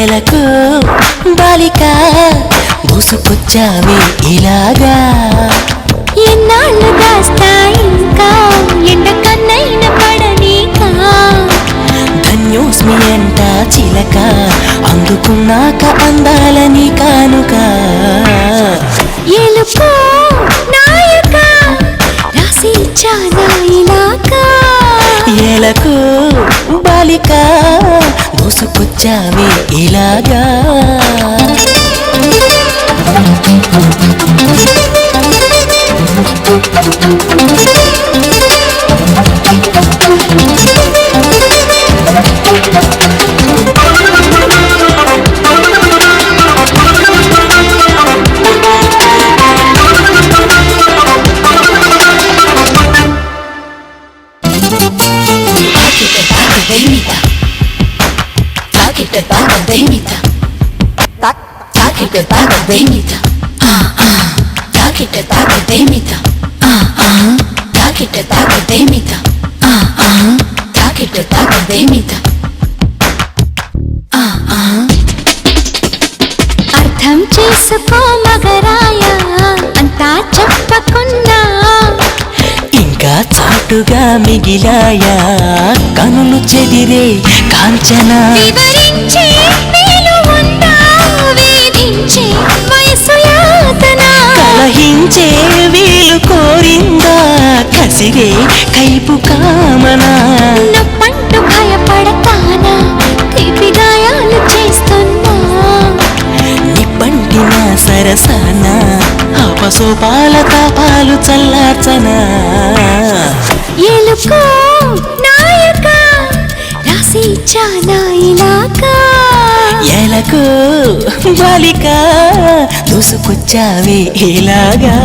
నేలకు బాలిక మూసుకొచ్చావే ఇలాగా. ఎన్నాళ్ళు దాస్తా ఇంకా? ఎండ కన్నైన పడనీకా? ధన్యోస్మి అంట చిలక అందుకున్నాక అందాలని కానుక. ఎలుపు నాయక రాసి చాలా మోసుకొచ్చావే ఇలాగా Ah ah. Taquete paga demita. Ah ah. Taquete paga demita. Ah ah. Taquete paga demita. Ah ah. అర్థం చేసుకో మగరాయ అంతా చెప్పకున్నా ఇంకా చాటుగా మిగిలాయా కనులు చెదిరే కాంచన వివరించే ఉందా? వేధించే వయసు యాతన. కలహించే వీలు కోరిందా? కసిరే కైపు కామనా. నొప్పంటూ భయపడతానా? తీపి గాయాలు చేస్తున్నా. నిప్పంటిన సరసన? అపసోపాల తాపాలు చల్లార్చనా? ఎలుకో ఎలకు బాలిక దూసుకొచ్చావే ఇలాగా.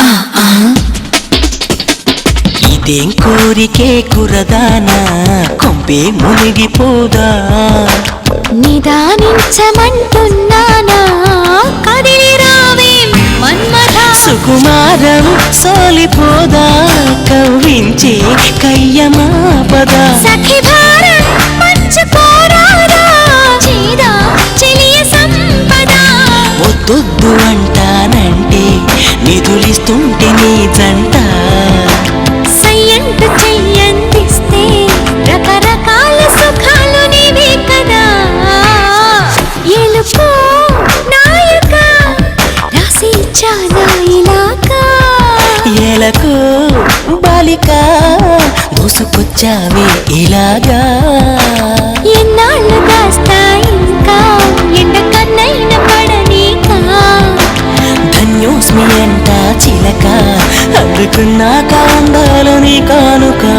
Ah ah. ఇదేం కోరికే కురదానా? కొంపే మునిగిపోదా? నిదానించమంటున్నానా? కదిలి రావే మన్మథ. సుకుమారం సోలిపోదా? కవ్వించే కయ్యమాపదా. సఖి వద్దొద్దు అంటానంటే నిధులిస్తుంటే నీ జంట. సయ్యంటు చెయ్యందిస్తే రకరకాల సుఖాలు నీవే కదా. ఎలుకో నాయక రాసి చానా ఇలాకా. ఎలకు బాలిక దూసుకొచ్చావే ఇలాగా. ఎన్నాళ్ళు దాస్తా ఇంకా? ఎండ ఎందుకు నా అందాలు నీ కానుకా